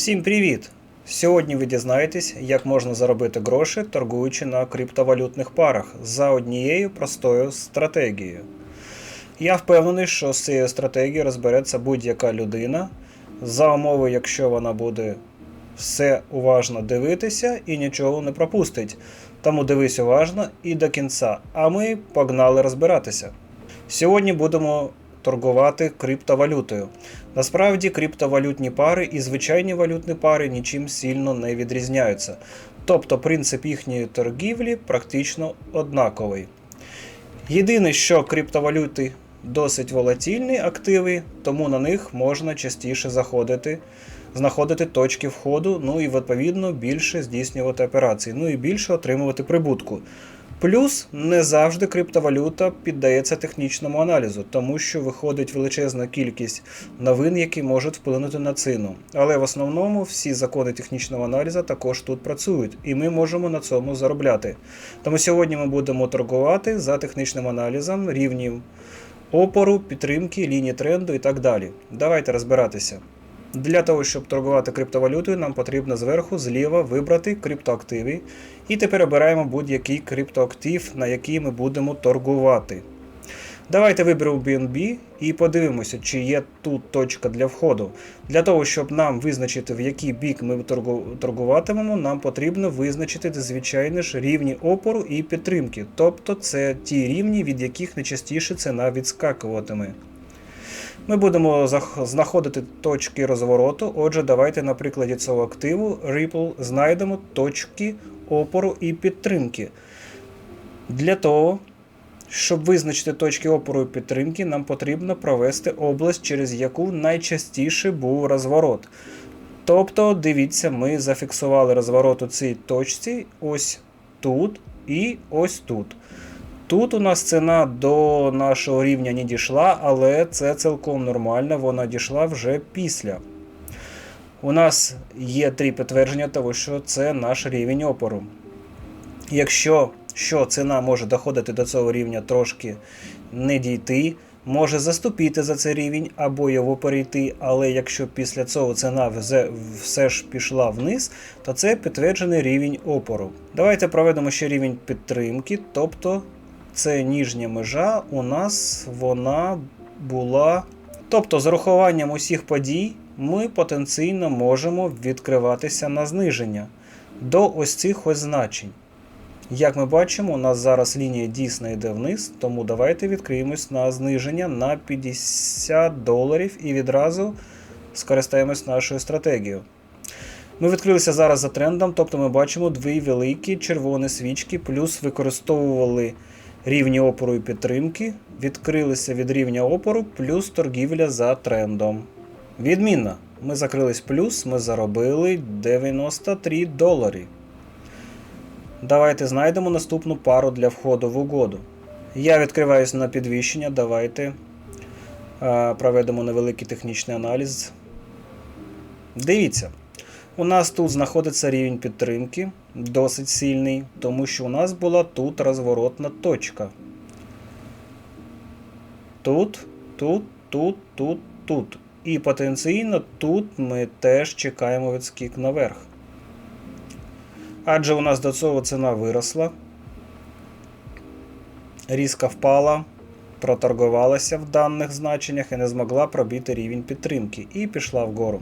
Всім привіт! Сьогодні ви дізнаєтесь, як можна заробити гроші, торгуючи на криптовалютних парах за однією простою стратегією. Я впевнений, що з цією стратегією розбереться будь-яка людина за умови, якщо вона буде все уважно дивитися і нічого не пропустить. Тому дивись уважно і до кінця. А ми погнали розбиратися. Сьогодні будемо торгувати криптовалютою. Насправді криптовалютні пари і звичайні валютні пари нічим сильно не відрізняються. Тобто принцип їхньої торгівлі практично однаковий. Єдине, що криптовалюти досить волатильні активи, тому на них можна частіше заходити, знаходити точки входу, ну і відповідно більше здійснювати операції, ну і більше отримувати прибутку. Плюс не завжди криптовалюта піддається технічному аналізу, тому що виходить величезна кількість новин, які можуть вплинути на ціну. Але в основному всі закони технічного аналізу також тут працюють, і ми можемо на цьому заробляти. Тому сьогодні ми будемо торгувати за технічним аналізом рівнів опору, підтримки, лінії тренду і так далі. Давайте розбиратися. Для того, щоб торгувати криптовалютою, нам потрібно зверху зліва вибрати криптоактиви. І тепер обираємо будь-який криптоактив, на який ми будемо торгувати. Давайте виберемо BNB і подивимося, чи є тут точка для входу. Для того, щоб нам визначити, в який бік ми торгуватимемо, нам потрібно визначити звичайно ж рівні опору і підтримки. Тобто це ті рівні, від яких найчастіше ціна відскакуватиме. Ми будемо знаходити точки розвороту. Отже, давайте на прикладі цього активу Ripple знайдемо точки опору і підтримки. Для того, щоб визначити точки опору і підтримки, нам потрібно провести область, через яку найчастіше був розворот. Тобто, дивіться, ми зафіксували розворот у цій точці, ось тут і ось тут. Тут у нас ціна до нашого рівня не дійшла, але це цілком нормально, вона дійшла вже після. У нас є три підтвердження того, що це наш рівень опору. Якщо що ціна може доходити до цього рівня трошки не дійти, може заступити за цей рівень або його перейти, але якщо після цього ціна все, ж пішла вниз, то це підтверджений рівень опору. Давайте проведемо ще рівень підтримки, тобто це ніжня межа, у нас вона була. Тобто, з урахуванням усіх подій ми потенційно можемо відкриватися на зниження до ось цих ось значень. Як ми бачимо, у нас зараз лінія дійсно йде вниз, тому давайте відкриємось на зниження на 50 доларів і відразу скористаємось нашою стратегією. Ми відкрилися зараз за трендом, тобто ми бачимо дві великі червоні свічки, плюс використовували рівні опору і підтримки, відкрилися від рівня опору, плюс торгівля за трендом. Відмінно, ми закрились плюс, ми заробили 93 долари. Давайте знайдемо наступну пару для входу в угоду. Я відкриваюся на підвищення. Давайте проведемо невеликий технічний аналіз. Дивіться, у нас тут знаходиться рівень підтримки, досить сильний, тому що у нас була тут розворотна точка. Тут, тут, тут, тут, тут. І потенційно тут ми теж чекаємо відскік наверх. Адже у нас до цього ціна виросла, різко впала, проторгувалася в даних значеннях і не змогла пробити рівень підтримки і пішла вгору.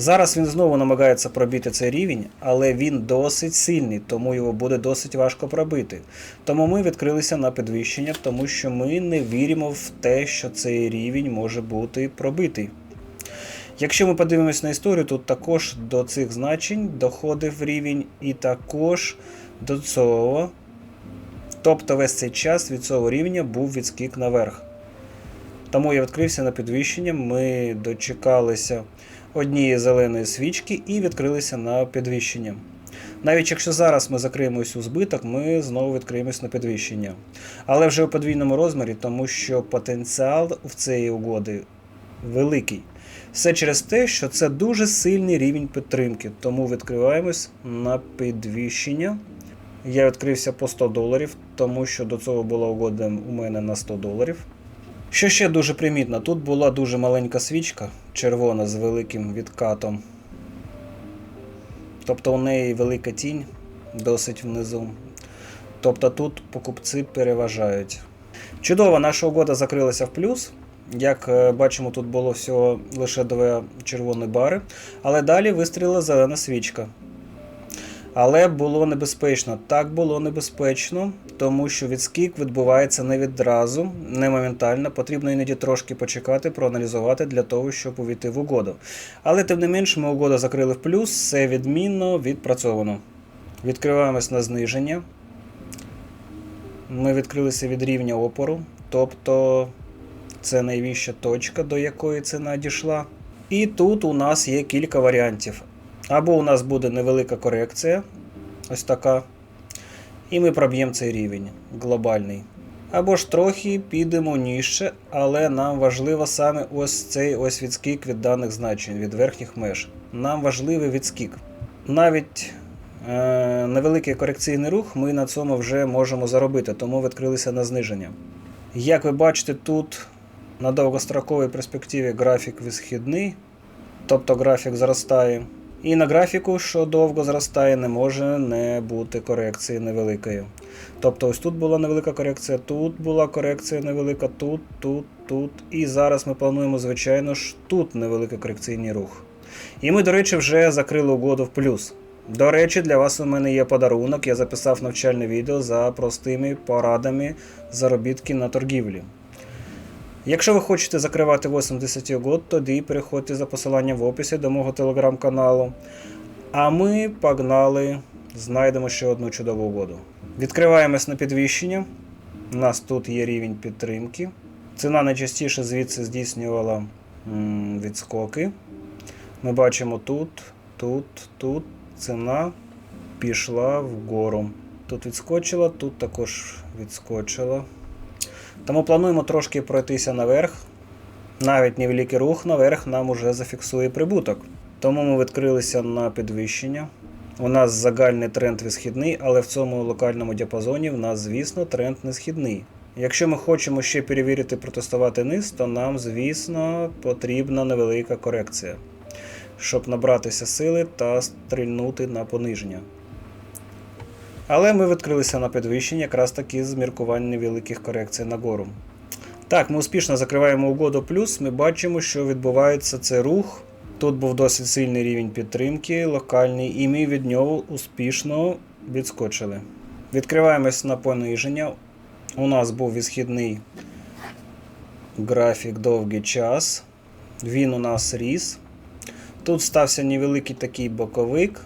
Зараз він знову намагається пробити цей рівень, але він досить сильний, тому його буде досить важко пробити. Тому ми відкрилися на підвищення, тому що ми не віримо в те, що цей рівень може бути пробитий. Якщо ми подивимось на історію, тут також до цих значень доходив рівень і також до цього. Тобто весь цей час від цього рівня був відскік наверх. Тому я відкрився на підвищення, ми дочекалися однієї зеленої свічки і відкрилися на підвищення. Навіть якщо зараз ми закриємось у збиток, ми знову відкриємось на підвищення. Але вже у подвійному розмірі, тому що потенціал в цієї угоди великий. Все через те, що це дуже сильний рівень підтримки, тому відкриваємось на підвищення. Я відкрився по 100 доларів, тому що до цього була угода у мене на 100 доларів. Що ще дуже примітно, тут була дуже маленька свічка, червона з великим відкатом. Тобто у неї велика тінь досить внизу. Тобто тут покупці переважають. Чудово, наша угода закрилася в плюс. Як е, бачимо, тут було всього лише два червоні бари, але далі вистрілила зелена свічка. Але було небезпечно. Так було небезпечно, тому що відскік відбувається не відразу, не моментально. Потрібно іноді трошки почекати, проаналізувати для того, щоб увійти в угоду. Але тим не менш, ми угоду закрили в плюс, все відмінно відпрацьовано. Відкриваємось на зниження. Ми відкрилися від рівня опору, тобто це найвища точка, до якої ціна дійшла. І тут у нас є кілька варіантів. Або у нас буде невелика корекція, ось така. І ми проб'ємо цей рівень глобальний. Або ж трохи підемо нижче, але нам важливо саме ось цей ось відскік від даних значень, від верхніх меж. Нам важливий відскік. Навіть е, невеликий корекційний рух ми на цьому вже можемо заробити, тому відкрилися на зниження. Як ви бачите, тут на довгостроковій перспективі графік висхідний, тобто графік зростає. І на графіку, що довго зростає, не може не бути корекції невеликої. Тобто ось тут була невелика корекція, тут була корекція невелика, тут, тут, тут. І зараз ми плануємо, звичайно ж, тут невеликий корекційний рух. І ми, до речі, вже закрили угоду в плюс. До речі, для вас у мене є подарунок. Я записав навчальне відео за простими порадами заробітки на торгівлі. Якщо ви хочете закривати 80 угод, тоді переходьте за посиланням в описі до мого телеграм-каналу. А ми погнали, знайдемо ще одну чудову угоду. Відкриваємось на підвищення. У нас тут є рівень підтримки. Ціна найчастіше звідси здійснювала м, відскоки. Ми бачимо тут, тут, тут ціна пішла вгору. Тут відскочила, тут також відскочила. Тому плануємо трошки пройтися наверх. Навіть невеликий рух наверх нам уже зафіксує прибуток. Тому ми відкрилися на підвищення. У нас загальний тренд висхідний, але в цьому локальному діапазоні в нас, звісно, тренд не східний. Якщо ми хочемо ще перевірити протестувати низ, то нам, звісно, потрібна невелика корекція, щоб набратися сили та стрільнути на пониження. Але ми відкрилися на підвищення якраз таки з міркувань невеликих корекцій нагору. Так, ми успішно закриваємо угоду плюс. Ми бачимо, що відбувається цей рух. Тут був досить сильний рівень підтримки, локальний, і ми від нього успішно відскочили. Відкриваємось на пониження. У нас був відсхідний графік довгий час. Він у нас ріс. Тут стався невеликий такий боковик,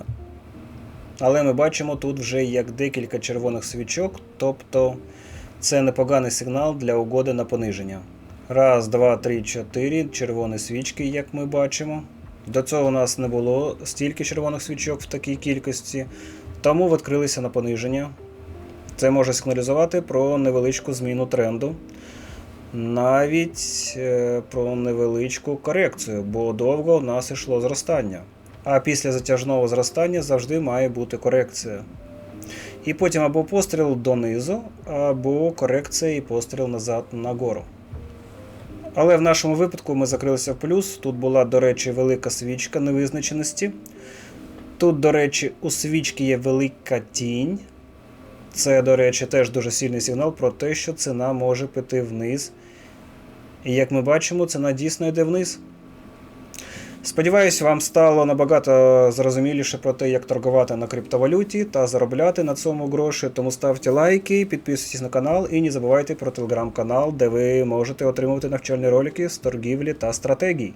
але ми бачимо тут вже як декілька червоних свічок, тобто це непоганий сигнал для угоди на пониження. Раз, два, три, чотири червоні свічки, як ми бачимо. До цього у нас не було стільки червоних свічок в такій кількості, тому відкрилися на пониження. Це може сигналізувати про невеличку зміну тренду, навіть е, про невеличку корекцію, бо довго у нас йшло зростання. А після затяжного зростання завжди має бути корекція. І потім або постріл донизу, або корекція і постріл назад нагору. Але в нашому випадку ми закрилися в плюс. Тут була, до речі, велика свічка невизначеності. Тут, до речі, у свічки є велика тінь. Це, до речі, теж дуже сильний сигнал про те, що ціна може піти вниз. І як ми бачимо, ціна дійсно йде вниз. Сподіваюсь, вам стало набагато зрозуміліше про те, як торгувати на криптовалюті та заробляти на цьому гроші. Тому ставте лайки, підписуйтесь на канал і не забувайте про телеграм-канал, де ви можете отримувати навчальні ролики з торгівлі та стратегій.